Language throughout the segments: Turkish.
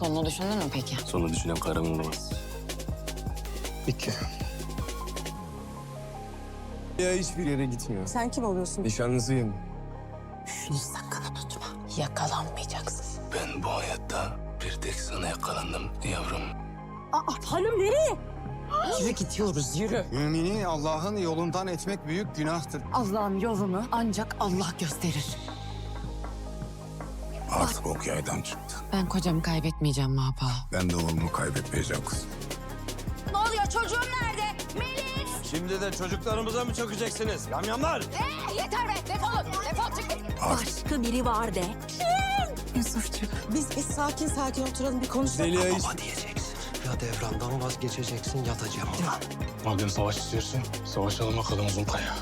Sonunu düşündün mü peki? Sonu düşünen karın olmaz. İki. Ya hiçbir yere gitmiyor. Sen kim oluyorsun? Nişanlısıyım. Şunu sakın unutma. Yakalanmayacaksın. Ben bu hayatta bir tek sana yakalandım yavrum. Aa, hanım nereye? Yürü gidiyoruz yürü. Mümini Allah'ın yolundan etmek büyük günahtır. Allah'ın yolunu ancak Allah gösterir. Artık ok yaydan çıktı. Ben kocamı kaybetmeyeceğim Mahpa. Ben de oğlumu kaybetmeyeceğim kızım. Ne oluyor çocuğum nerede? Melis! Şimdi de çocuklarımıza mı çökeceksiniz? Yamyamlar! Eh, yeter be defolun defol çık. Başka biri var de. Yusufçuk. Biz biz sakin sakin oturalım bir konuşalım. Zeliha hiç... diyeceksin. Ya devrandan vazgeçeceksin yatacağım ama. Madem savaş istiyorsun, savaşalım bakalım uzun kaya.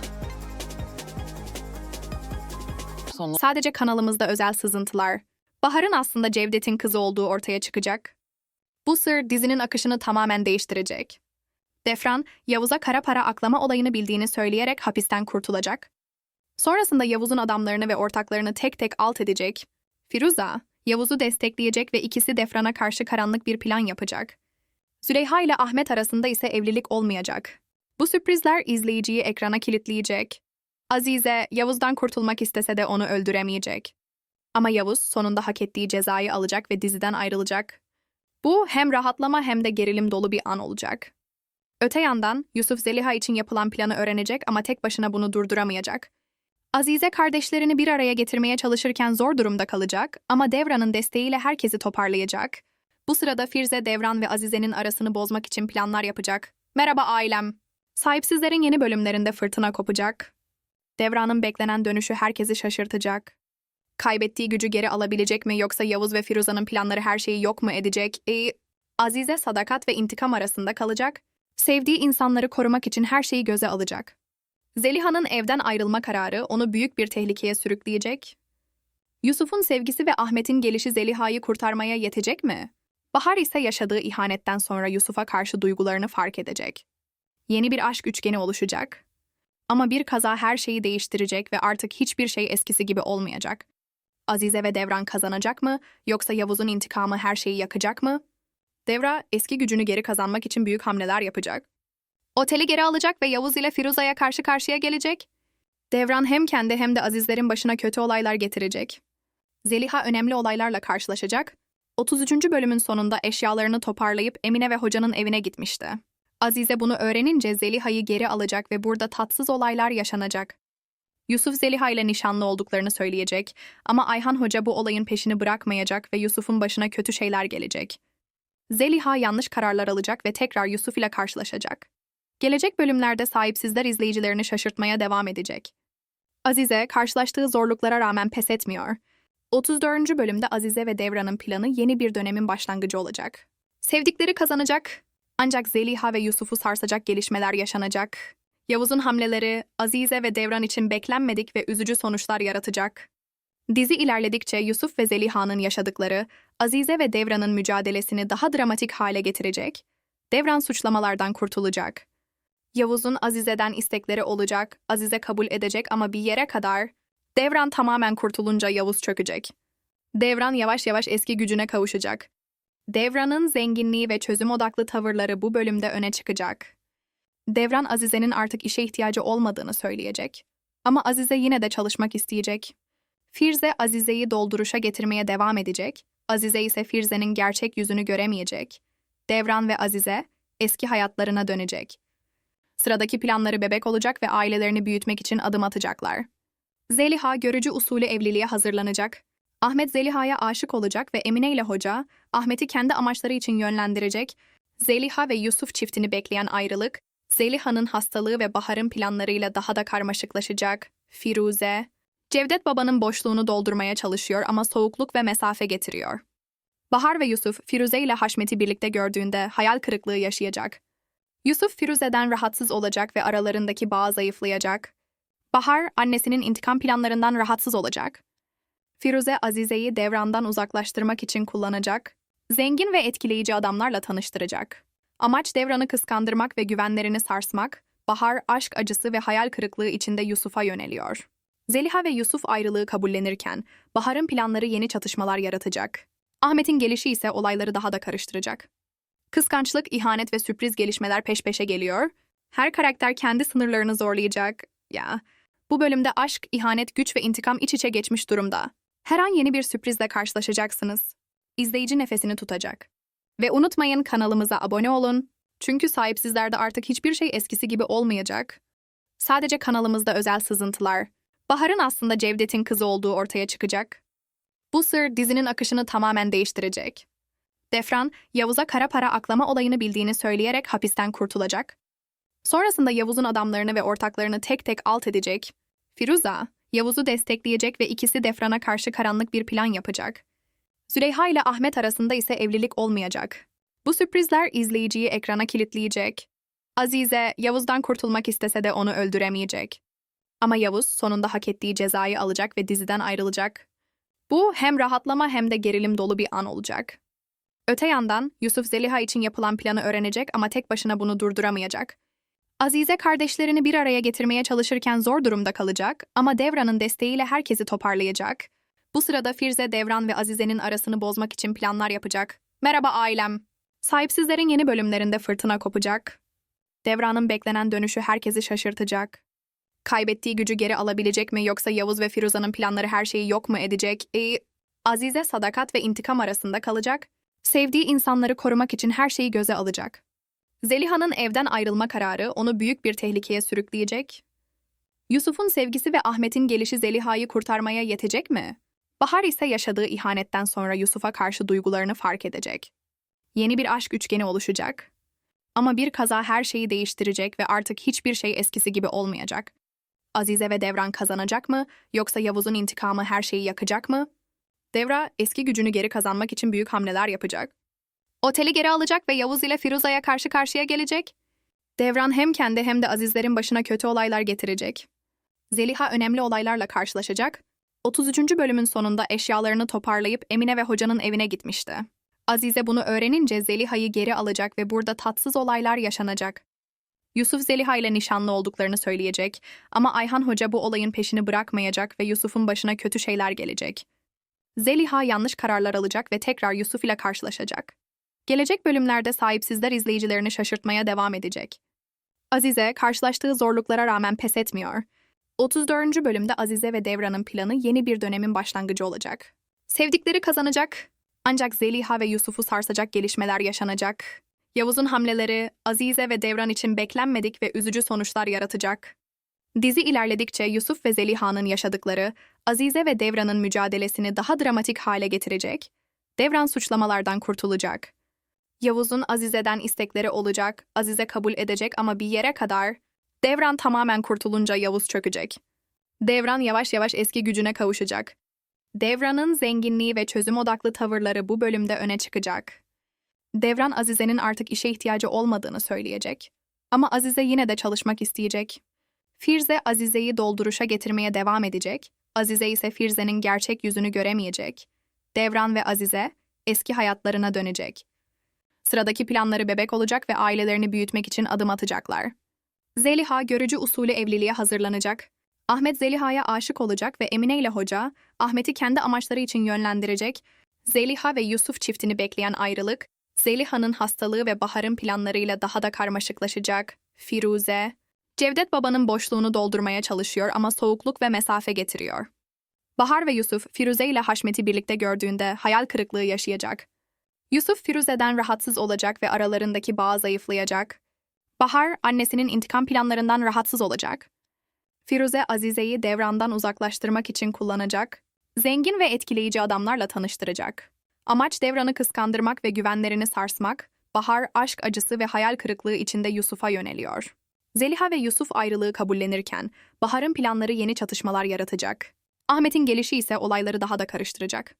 Sadece kanalımızda özel sızıntılar. Bahar'ın aslında Cevdet'in kızı olduğu ortaya çıkacak. Bu sır dizinin akışını tamamen değiştirecek. Defran, Yavuz'a kara para aklama olayını bildiğini söyleyerek hapisten kurtulacak. Sonrasında Yavuz'un adamlarını ve ortaklarını tek tek alt edecek. Firuza, Yavuz'u destekleyecek ve ikisi Defran'a karşı karanlık bir plan yapacak. Züleyha ile Ahmet arasında ise evlilik olmayacak. Bu sürprizler izleyiciyi ekrana kilitleyecek. Azize, Yavuz'dan kurtulmak istese de onu öldüremeyecek. Ama Yavuz sonunda hak ettiği cezayı alacak ve diziden ayrılacak. Bu hem rahatlama hem de gerilim dolu bir an olacak. Öte yandan Yusuf Zeliha için yapılan planı öğrenecek ama tek başına bunu durduramayacak. Azize kardeşlerini bir araya getirmeye çalışırken zor durumda kalacak ama Devran'ın desteğiyle herkesi toparlayacak. Bu sırada Firze, Devran ve Azize'nin arasını bozmak için planlar yapacak. Merhaba ailem. Sahipsizlerin yeni bölümlerinde fırtına kopacak. Devran'ın beklenen dönüşü herkesi şaşırtacak. Kaybettiği gücü geri alabilecek mi yoksa Yavuz ve Firuza'nın planları her şeyi yok mu edecek? E, Azize sadakat ve intikam arasında kalacak. Sevdiği insanları korumak için her şeyi göze alacak. Zeliha'nın evden ayrılma kararı onu büyük bir tehlikeye sürükleyecek. Yusuf'un sevgisi ve Ahmet'in gelişi Zeliha'yı kurtarmaya yetecek mi? Bahar ise yaşadığı ihanetten sonra Yusuf'a karşı duygularını fark edecek. Yeni bir aşk üçgeni oluşacak. Ama bir kaza her şeyi değiştirecek ve artık hiçbir şey eskisi gibi olmayacak. Azize ve Devran kazanacak mı yoksa Yavuz'un intikamı her şeyi yakacak mı? Devra eski gücünü geri kazanmak için büyük hamleler yapacak. Oteli geri alacak ve Yavuz ile Firuza'ya karşı karşıya gelecek. Devran hem kendi hem de Azizlerin başına kötü olaylar getirecek. Zeliha önemli olaylarla karşılaşacak. 33. bölümün sonunda eşyalarını toparlayıp Emine ve hocanın evine gitmişti. Azize bunu öğrenince Zeliha'yı geri alacak ve burada tatsız olaylar yaşanacak. Yusuf Zeliha ile nişanlı olduklarını söyleyecek ama Ayhan Hoca bu olayın peşini bırakmayacak ve Yusuf'un başına kötü şeyler gelecek. Zeliha yanlış kararlar alacak ve tekrar Yusuf ile karşılaşacak. Gelecek bölümlerde sahipsizler izleyicilerini şaşırtmaya devam edecek. Azize karşılaştığı zorluklara rağmen pes etmiyor. 34. bölümde Azize ve Devran'ın planı yeni bir dönemin başlangıcı olacak. Sevdikleri kazanacak, ancak Zeliha ve Yusuf'u sarsacak gelişmeler yaşanacak. Yavuz'un hamleleri Azize ve Devran için beklenmedik ve üzücü sonuçlar yaratacak. Dizi ilerledikçe Yusuf ve Zeliha'nın yaşadıkları Azize ve Devran'ın mücadelesini daha dramatik hale getirecek. Devran suçlamalardan kurtulacak. Yavuz'un Azize'den istekleri olacak, Azize kabul edecek ama bir yere kadar Devran tamamen kurtulunca Yavuz çökecek. Devran yavaş yavaş eski gücüne kavuşacak. Devran'ın zenginliği ve çözüm odaklı tavırları bu bölümde öne çıkacak. Devran Azize'nin artık işe ihtiyacı olmadığını söyleyecek. Ama Azize yine de çalışmak isteyecek. Firze Azize'yi dolduruşa getirmeye devam edecek. Azize ise Firze'nin gerçek yüzünü göremeyecek. Devran ve Azize eski hayatlarına dönecek. Sıradaki planları bebek olacak ve ailelerini büyütmek için adım atacaklar. Zeliha görücü usulü evliliğe hazırlanacak. Ahmet Zeliha'ya aşık olacak ve Emine ile hoca Ahmet'i kendi amaçları için yönlendirecek. Zeliha ve Yusuf çiftini bekleyen ayrılık, Zeliha'nın hastalığı ve Bahar'ın planlarıyla daha da karmaşıklaşacak. Firuze, Cevdet babanın boşluğunu doldurmaya çalışıyor ama soğukluk ve mesafe getiriyor. Bahar ve Yusuf, Firuze ile Haşmet'i birlikte gördüğünde hayal kırıklığı yaşayacak. Yusuf Firuze'den rahatsız olacak ve aralarındaki bağ zayıflayacak. Bahar, annesinin intikam planlarından rahatsız olacak. Firuze, Azize'yi devrandan uzaklaştırmak için kullanacak. Zengin ve etkileyici adamlarla tanıştıracak. Amaç devranı kıskandırmak ve güvenlerini sarsmak. Bahar, aşk acısı ve hayal kırıklığı içinde Yusuf'a yöneliyor. Zeliha ve Yusuf ayrılığı kabullenirken, Bahar'ın planları yeni çatışmalar yaratacak. Ahmet'in gelişi ise olayları daha da karıştıracak. Kıskançlık, ihanet ve sürpriz gelişmeler peş peşe geliyor. Her karakter kendi sınırlarını zorlayacak. Ya, bu bölümde aşk, ihanet, güç ve intikam iç içe geçmiş durumda. Her an yeni bir sürprizle karşılaşacaksınız. İzleyici nefesini tutacak. Ve unutmayın kanalımıza abone olun. Çünkü sahipsizlerde artık hiçbir şey eskisi gibi olmayacak. Sadece kanalımızda özel sızıntılar. Bahar'ın aslında Cevdet'in kızı olduğu ortaya çıkacak. Bu sır dizinin akışını tamamen değiştirecek. Defran, Yavuz'a kara para aklama olayını bildiğini söyleyerek hapisten kurtulacak. Sonrasında Yavuz'un adamlarını ve ortaklarını tek tek alt edecek. Firuza, Yavuz'u destekleyecek ve ikisi Defran'a karşı karanlık bir plan yapacak. Züleyha ile Ahmet arasında ise evlilik olmayacak. Bu sürprizler izleyiciyi ekrana kilitleyecek. Azize, Yavuz'dan kurtulmak istese de onu öldüremeyecek. Ama Yavuz sonunda hak ettiği cezayı alacak ve diziden ayrılacak. Bu hem rahatlama hem de gerilim dolu bir an olacak. Öte yandan Yusuf Zeliha için yapılan planı öğrenecek ama tek başına bunu durduramayacak. Azize kardeşlerini bir araya getirmeye çalışırken zor durumda kalacak ama Devran'ın desteğiyle herkesi toparlayacak. Bu sırada Firze, Devran ve Azize'nin arasını bozmak için planlar yapacak. Merhaba ailem. Sahipsizlerin yeni bölümlerinde fırtına kopacak. Devran'ın beklenen dönüşü herkesi şaşırtacak. Kaybettiği gücü geri alabilecek mi yoksa Yavuz ve Firuza'nın planları her şeyi yok mu edecek? E, Azize sadakat ve intikam arasında kalacak. Sevdiği insanları korumak için her şeyi göze alacak. Zeliha'nın evden ayrılma kararı onu büyük bir tehlikeye sürükleyecek. Yusuf'un sevgisi ve Ahmet'in gelişi Zeliha'yı kurtarmaya yetecek mi? Bahar ise yaşadığı ihanetten sonra Yusuf'a karşı duygularını fark edecek. Yeni bir aşk üçgeni oluşacak. Ama bir kaza her şeyi değiştirecek ve artık hiçbir şey eskisi gibi olmayacak. Azize ve Devran kazanacak mı yoksa Yavuz'un intikamı her şeyi yakacak mı? Devra eski gücünü geri kazanmak için büyük hamleler yapacak. Oteli geri alacak ve Yavuz ile Firuza'ya karşı karşıya gelecek. Devran hem kendi hem de Azizlerin başına kötü olaylar getirecek. Zeliha önemli olaylarla karşılaşacak. 33. bölümün sonunda eşyalarını toparlayıp Emine ve hocanın evine gitmişti. Azize bunu öğrenince Zeliha'yı geri alacak ve burada tatsız olaylar yaşanacak. Yusuf Zeliha ile nişanlı olduklarını söyleyecek ama Ayhan Hoca bu olayın peşini bırakmayacak ve Yusuf'un başına kötü şeyler gelecek. Zeliha yanlış kararlar alacak ve tekrar Yusuf ile karşılaşacak. Gelecek bölümlerde sahipsizler izleyicilerini şaşırtmaya devam edecek. Azize karşılaştığı zorluklara rağmen pes etmiyor. 34. bölümde Azize ve Devran'ın planı yeni bir dönemin başlangıcı olacak. Sevdikleri kazanacak. Ancak Zeliha ve Yusuf'u sarsacak gelişmeler yaşanacak. Yavuz'un hamleleri Azize ve Devran için beklenmedik ve üzücü sonuçlar yaratacak. Dizi ilerledikçe Yusuf ve Zeliha'nın yaşadıkları Azize ve Devran'ın mücadelesini daha dramatik hale getirecek. Devran suçlamalardan kurtulacak. Yavuz'un Azize'den istekleri olacak, Azize kabul edecek ama bir yere kadar. Devran tamamen kurtulunca Yavuz çökecek. Devran yavaş yavaş eski gücüne kavuşacak. Devran'ın zenginliği ve çözüm odaklı tavırları bu bölümde öne çıkacak. Devran Azize'nin artık işe ihtiyacı olmadığını söyleyecek. Ama Azize yine de çalışmak isteyecek. Firze Azize'yi dolduruşa getirmeye devam edecek. Azize ise Firze'nin gerçek yüzünü göremeyecek. Devran ve Azize eski hayatlarına dönecek. Sıradaki planları bebek olacak ve ailelerini büyütmek için adım atacaklar. Zeliha görücü usulü evliliğe hazırlanacak. Ahmet Zeliha'ya aşık olacak ve Emine ile hoca Ahmet'i kendi amaçları için yönlendirecek. Zeliha ve Yusuf çiftini bekleyen ayrılık, Zeliha'nın hastalığı ve Bahar'ın planlarıyla daha da karmaşıklaşacak. Firuze, Cevdet babanın boşluğunu doldurmaya çalışıyor ama soğukluk ve mesafe getiriyor. Bahar ve Yusuf, Firuze ile Haşmet'i birlikte gördüğünde hayal kırıklığı yaşayacak. Yusuf Firuze'den rahatsız olacak ve aralarındaki bağ zayıflayacak. Bahar, annesinin intikam planlarından rahatsız olacak. Firuze, Azize'yi Devran'dan uzaklaştırmak için kullanacak. Zengin ve etkileyici adamlarla tanıştıracak. Amaç Devran'ı kıskandırmak ve güvenlerini sarsmak. Bahar, aşk acısı ve hayal kırıklığı içinde Yusuf'a yöneliyor. Zeliha ve Yusuf ayrılığı kabullenirken Bahar'ın planları yeni çatışmalar yaratacak. Ahmet'in gelişi ise olayları daha da karıştıracak.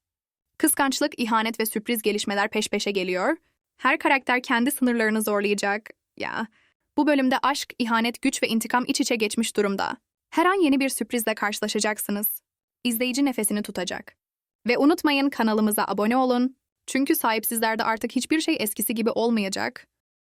Kıskançlık, ihanet ve sürpriz gelişmeler peş peşe geliyor. Her karakter kendi sınırlarını zorlayacak. Ya, bu bölümde aşk, ihanet, güç ve intikam iç içe geçmiş durumda. Her an yeni bir sürprizle karşılaşacaksınız. İzleyici nefesini tutacak. Ve unutmayın kanalımıza abone olun. Çünkü sahipsizlerde artık hiçbir şey eskisi gibi olmayacak.